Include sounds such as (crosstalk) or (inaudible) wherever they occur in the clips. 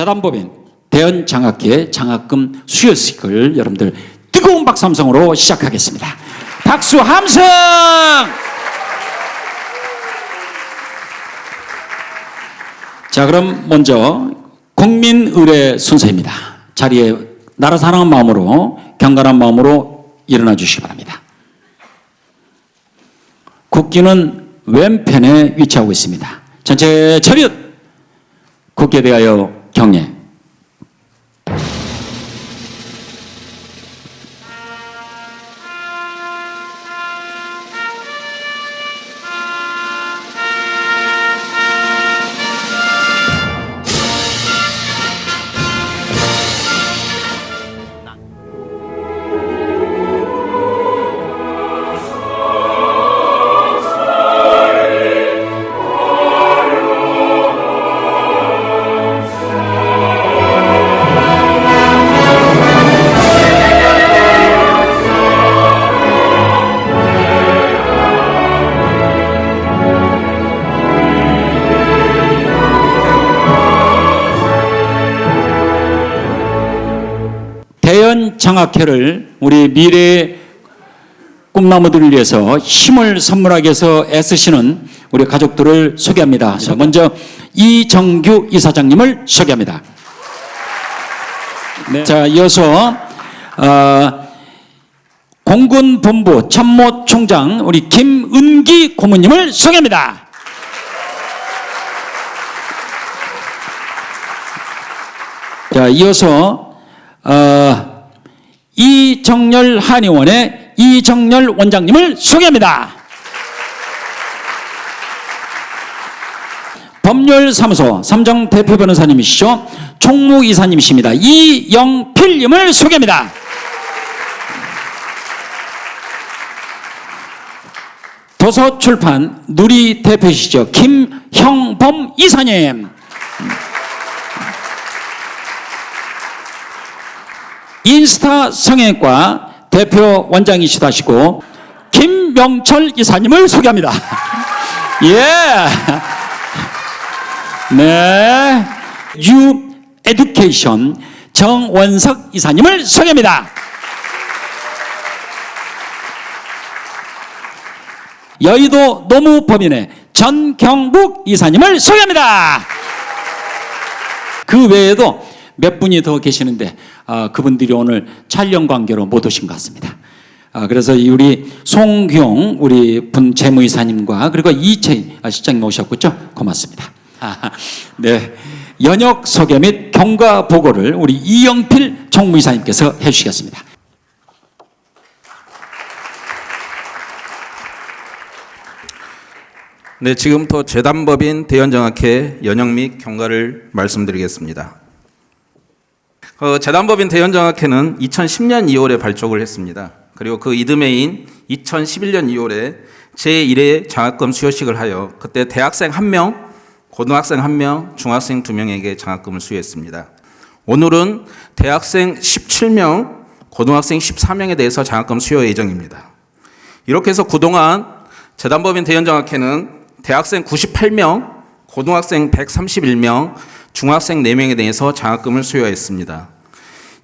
재단법인 대연 장학회 장학금 수여식을 여러분들 뜨거운 박수 함성으로 시작하겠습니다. 박수 함성! 자, 그럼 먼저 국민 의례 순서입니다. 자리에 나라 사랑한 마음으로 경건한 마음으로 일어나 주시기 바랍니다. 국기는 왼편에 위치하고 있습니다. 전체 차렷! 국기에 대하여 경례. 장학회를 우리 미래의 꿈나무들을 위해서 힘을 선물하기 위해서 애쓰시는 우리 가족들을 소개합니다. 자, 먼저 이정규 이사장님을 소개합니다. 네. 자, 이어서 어, 공군본부 참모 총장 우리 김은기 고문님을 소개합니다. 자, 이어서 어, 이정열 한의원의 이정열 원장님을 소개합니다. 법률사무소 삼정 대표 변호사님이시죠. 총무이사님이십니다. 이영필님을 소개합니다. 도서출판 누리 대표시죠. 김형범 이사님. 인스타 성형외과 대표 원장이시다 하시고 김명철 이사님을 소개합니다. (laughs) 예. 네. 유 에듀케이션 정원석 이사님을 소개합니다. 여의도 노무법인의 전경북 이사님을 소개합니다. 그 외에도 몇 분이 더 계시는데 아, 그분들이 오늘 촬영 관계로 못 오신 것 같습니다. 아, 그래서 이 우리 송경 우리 분 재무이사님과 그리고 이채 아, 실장님 오셨겠죠? 고맙습니다. 아, 네. 연역 소개 및 경과 보고를 우리 이영필 총무이사님께서 해주시겠습니다. 네, 지금부터 재단법인 대연정학회 연영 및 경과를 말씀드리겠습니다. 어, 재단법인 대연정학회는 2010년 2월에 발족을 했습니다. 그리고 그 이듬해인 2011년 2월에 제1회 장학금 수여식을 하여 그때 대학생 1명, 고등학생 1명, 중학생 2명에게 장학금을 수여했습니다. 오늘은 대학생 17명, 고등학생 14명에 대해서 장학금 수여 예정입니다. 이렇게 해서 그동안 재단법인 대연정학회는 대학생 98명, 고등학생 131명, 중학생 4명에 대해서 장학금을 수여했습니다.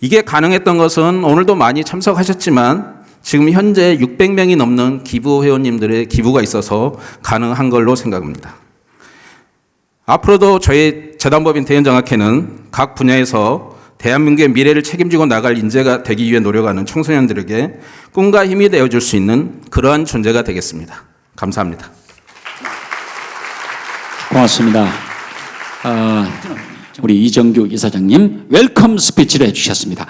이게 가능했던 것은 오늘도 많이 참석하셨지만 지금 현재 600명이 넘는 기부 회원님들의 기부가 있어서 가능한 걸로 생각합니다. 앞으로도 저희 재단법인 대연정학회는 각 분야에서 대한민국의 미래를 책임지고 나갈 인재가 되기 위해 노력하는 청소년들에게 꿈과 힘이 되어줄 수 있는 그러한 존재가 되겠습니다. 감사합니다. 고맙습니다. 아, 우리 이정규 이사장님 웰컴 스피치를 해주셨습니다.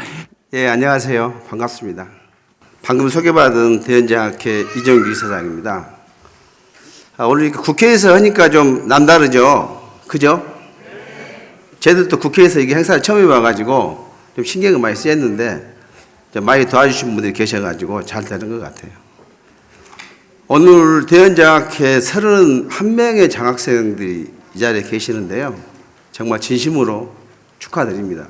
예, 안녕하세요. 반갑습니다. 방금 소개받은 대연장학회 이정규 이사장입니다. 아, 오늘 국회에서 하니까 좀 남다르죠? 그죠? 저희도 또 국회에서 이게 행사를 처음 해봐가지고 좀 신경을 많이 쓰였는데 좀 많이 도와주신 분들이 계셔가지고 잘 되는 것 같아요. 오늘 대연장학회 31명의 장학생들이 이 자리에 계시는데요. 정말 진심으로 축하드립니다.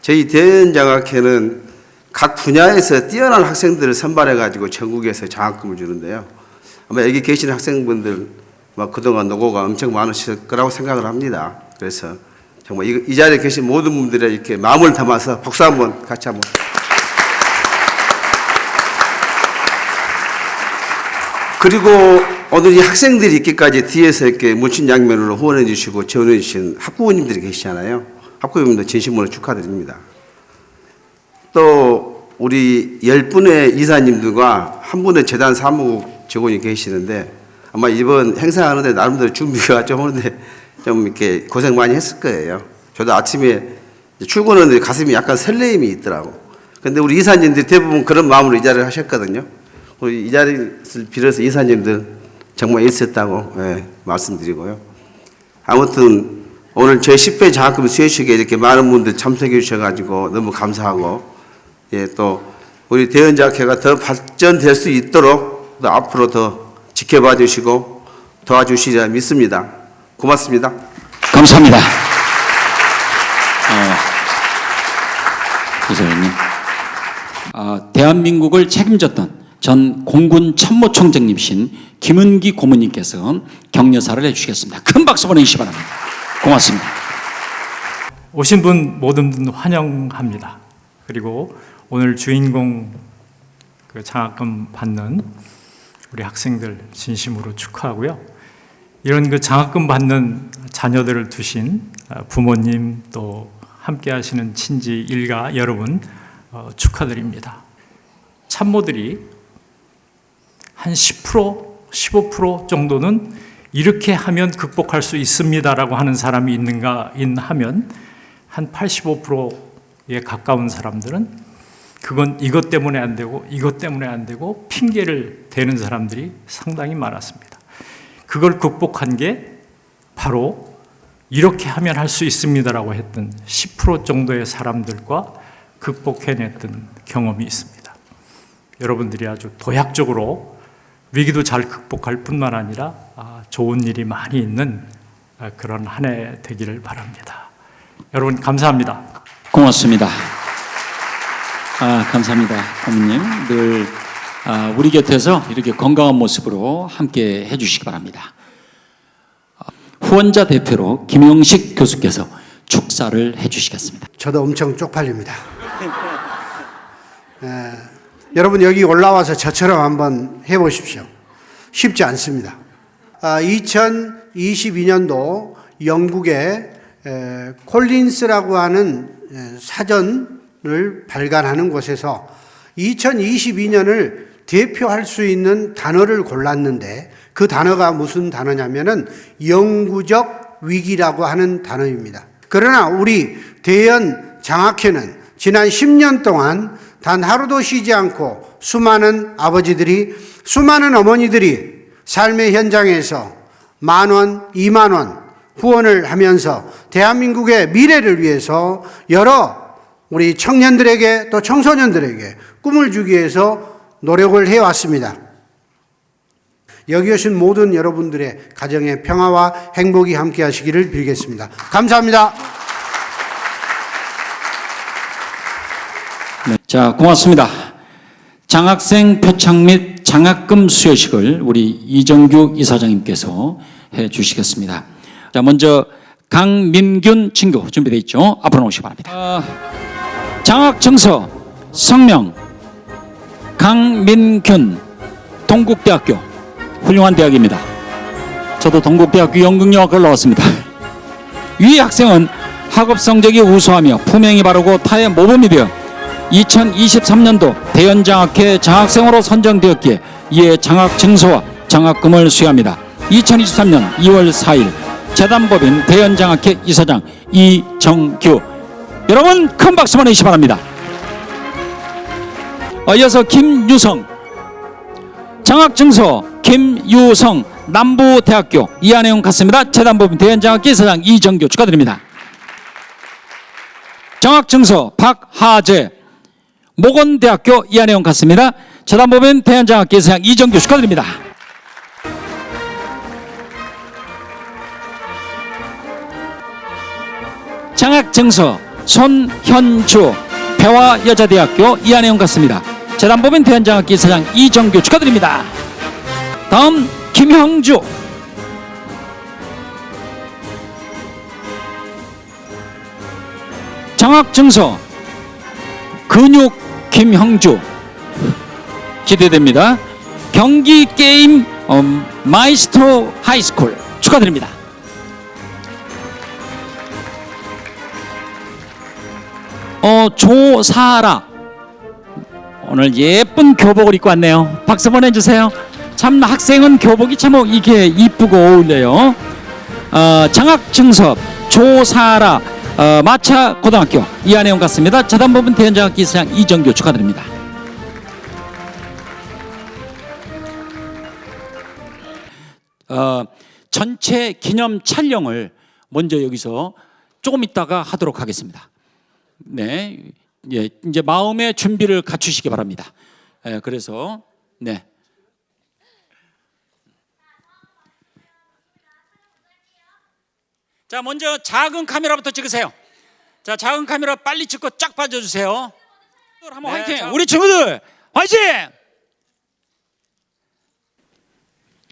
저희 대연장학회는 각 분야에서 뛰어난 학생들을 선발해가지고 전국에서 장학금을 주는데요. 아마 여기 계시는 학생분들 막 그동안 노고가 엄청 많으실 거라고 생각을 합니다. 그래서 정말 이, 이 자리에 계신 모든 분들의 이렇게 마음을 담아서 박수 한번 같이 한번. 그리고 오늘 이 학생들이 있기까지 뒤에서 이렇게 물친 양면으로 후원해 주시고 지원해 주신 학부모님들이 계시잖아요. 학부모님들 진심으로 축하드립니다. 또 우리 열 분의 이사님들과 한 분의 재단 사무국 직원이 계시는데 아마 이번 행사하는데 나름대로 준비가 좀 하는데 좀 이렇게 고생 많이 했을 거예요. 저도 아침에 출근하는데 가슴이 약간 설레임이 있더라고. 근데 우리 이사님들이 대부분 그런 마음으로 이 자리를 하셨거든요. 우리 이 자리를 빌어서 이사님들 정말 있었다고 예, 말씀드리고요. 아무튼 오늘 제 10회 장학금 수여식에 이렇게 많은 분들 참석해 주셔가지고 너무 감사하고 예, 또 우리 대연자학회가 더 발전될 수 있도록 또 앞으로 더 지켜봐 주시고 도와주시리라 믿습니다. 고맙습니다. 감사합니다. 어, 이사장님, 아, 대한민국을 책임졌던 전 공군 참모총장님이신 김은기 고문님께서 격려사를 해주시겠습니다. 큰 박수 보내주시기 바랍니다. 고맙습니다. 오신 분 모든 분 환영합니다. 그리고 오늘 주인공 그 장학금 받는 우리 학생들 진심으로 축하하고요. 이런 그 장학금 받는 자녀들을 두신 어, 부모님 또 함께 하시는 친지 일가 여러분 어, 축하드립니다. 참모들이 한 10%, 15% 정도는 이렇게 하면 극복할 수 있습니다라고 하는 사람이 있는가 인 하면 한 85%에 가까운 사람들은 그건 이것 때문에 안 되고 이것 때문에 안 되고 핑계를 대는 사람들이 상당히 많았습니다. 그걸 극복한 게 바로 이렇게 하면 할 수 있습니다라고 했던 10% 정도의 사람들과 극복해냈던 경험이 있습니다. 여러분들이 아주 도약적으로 위기도 잘 극복할 뿐만 아니라 아, 좋은 일이 많이 있는 아, 그런 한 해 되기를 바랍니다. 여러분 감사합니다. 고맙습니다. 아, 감사합니다. 고문님. 늘 아, 우리 곁에서 이렇게 건강한 모습으로 함께 해주시기 바랍니다. 아, 후원자 대표로 김용식 교수께서 축사를 해주시겠습니다. 저도 엄청 쪽팔립니다. 에, (laughs) 여러분 여기 올라와서 저처럼 한번 해보십시오. 쉽지 않습니다. 아, 2022년도 영국의 에, 콜린스라고 하는 에, 사전을 발간하는 곳에서 2022년을 대표할 수 있는 단어를 골랐는데 그 단어가 무슨 단어냐면은 영구적 위기라고 하는 단어입니다. 그러나 우리 대연 장학회는 지난 10년 동안 단 하루도 쉬지 않고 수많은 아버지들이 수많은 어머니들이 삶의 현장에서 만 원, 이만 원 후원을 하면서 대한민국의 미래를 위해서 여러 우리 청년들에게 또 청소년들에게 꿈을 주기 위해서 노력을 해왔습니다. 여기 오신 모든 여러분들의 가정의 평화와 행복이 함께 하시기를 빌겠습니다. 감사합니다. 네, 자, 고맙습니다. 장학생 표창 및 장학금 수여식을 우리 이정규 이사장님께서 해 주시겠습니다. 자, 먼저 강민균 친구 준비되어 있죠? 앞으로 오시기 바랍니다. 아, 장학 정서 성명 강민균 동국대학교 훌륭한 대학입니다. 저도 동국대학교 연극영화과를 나왔습니다. (laughs) 위 학생은 학업 성적이 우수하며 품행이 바르고 타의 모범이 되어 2023년도 대연장학회 장학생으로 선정되었기에 이에 장학 증서와 장학금을 수여합니다. 2023년 2월 4일 재단법인 대연장학회 이사장 이정규 여러분 큰 박수 보내주시기 바랍니다. 어, 이어서 김유성 장학증서 김유성 남부대학교 이한영 갔습니다. 재단법인 대연장학회 이사장 이정규 축하드립니다. 장학증서 박하재 모건대학교 이한영 갔습니다. 재단법인 대연장학회 이사장 이정규 축하드립니다. 장학증서 손현주 배화여자대학교 이한영 갔습니다. 재단법인 대연장학회 이사장 이정규 축하드립니다. 다음 김형주 장학 증서 근육 김형주 기대됩니다. 경기 게임 어, 마이스트로 하이스쿨 축하드립니다. 어 조사라 오늘 예쁜 교복을 입고 왔네요. 박수 보내주세요. 참 학생은 교복이 참 이게 이쁘고 어울려요. 어, 장학 증서 조사라 어, 마차 고등학교 이한혜원 같습니다. 재단법인 대연장학 기사장 이정교 축하드립니다. 어, 전체 기념 촬영을 먼저 여기서 조금 있다가 하도록 하겠습니다. 네, 예, 이제 마음의 준비를 갖추시기 바랍니다. 예, 그래서 네. 자, 먼저 작은 카메라부터 찍으세요. 자, 작은 카메라 빨리 찍고 쫙 빠져주세요. 한번 네, 화이팅! 자. 우리 친구들 화이팅!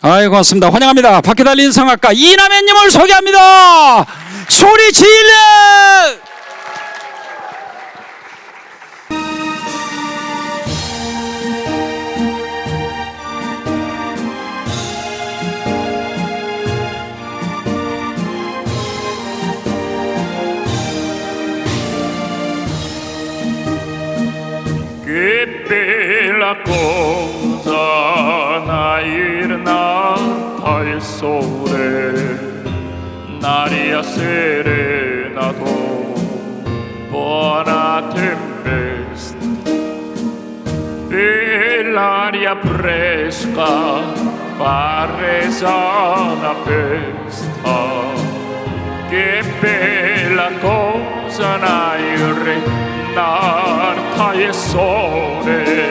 아이 고맙습니다. 환영합니다. 밖에 달린 성악가 이남현님을 소개합니다. 소리 질러! Sole, l'aria serenato, buona tempesta, e l'aria fresca pare sana festa. Che bella cosa naire narta e sole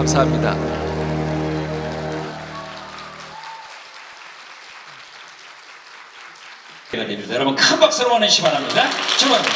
감사합니다. 여러분 큰 박수로 보내주시기 바랍니다. 축하합니다.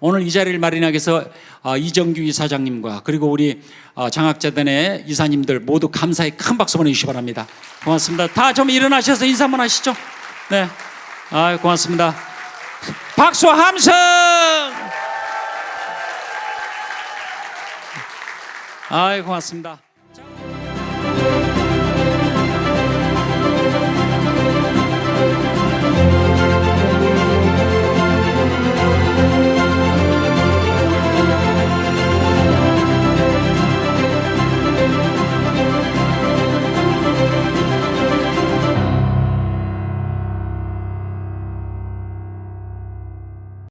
오늘 이 자리를 마련하기 위해서 어, 이정규 이사장님과 그리고 우리 어, 장학재단의 이사님들 모두 감사의 큰 박수 보내주시기 바랍니다. 고맙습니다. 다 좀 일어나셔서 인사 한번 하시죠. 네. 아, 고맙습니다. 박수 함성! 아, 고맙습니다.